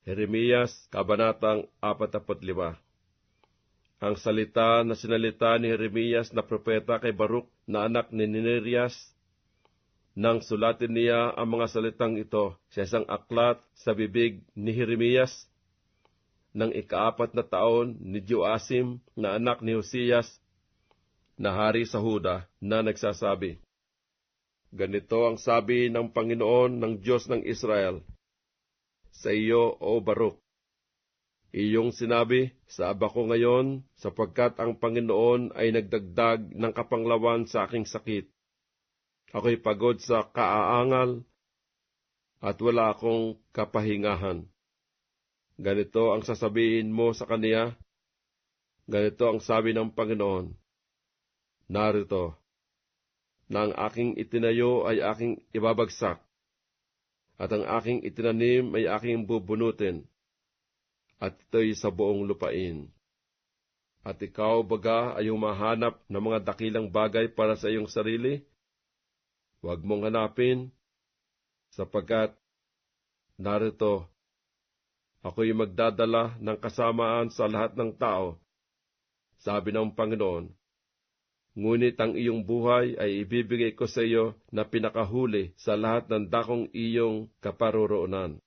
Jeremias, Kabanatang 45 Ang salita na sinalita ni Jeremias na propeta kay Baruk na anak ni Nerias, nang sulatin niya ang mga salitang ito sa isang aklat sa bibig ni Jeremias, ng ikaapat na taon ni Joasim na anak ni Hosiyas, na hari sa Huda, na nagsasabi, Ganito ang sabi ng Panginoon ng Diyos ng Israel, sa iyo, O Baruk. Iyong sinabi, sa aba ko ngayon, sapagkat ang Panginoon ay nagdagdag ng kapanglawan sa aking sakit. Ako'y pagod sa kaaangal at wala akong kapahingahan. Ganito ang sasabihin mo sa kaniya. Ganito ang sabi ng Panginoon. Narito, na ang aking itinayo ay aking ibabagsak, at ang aking itinanim ay aking bubunutin, at ito'y sa buong lupain. At ikaw, baga, ay humahanap ng mga dakilang bagay para sa iyong sarili? Huwag mong hanapin, sapagkat narito, ako'y magdadala ng kasamaan sa lahat ng tao, sabi ng Panginoon. Ngunit ang iyong buhay ay ibibigay ko sa iyo na pinakahuli sa lahat ng dakong iyong kaparoroonan.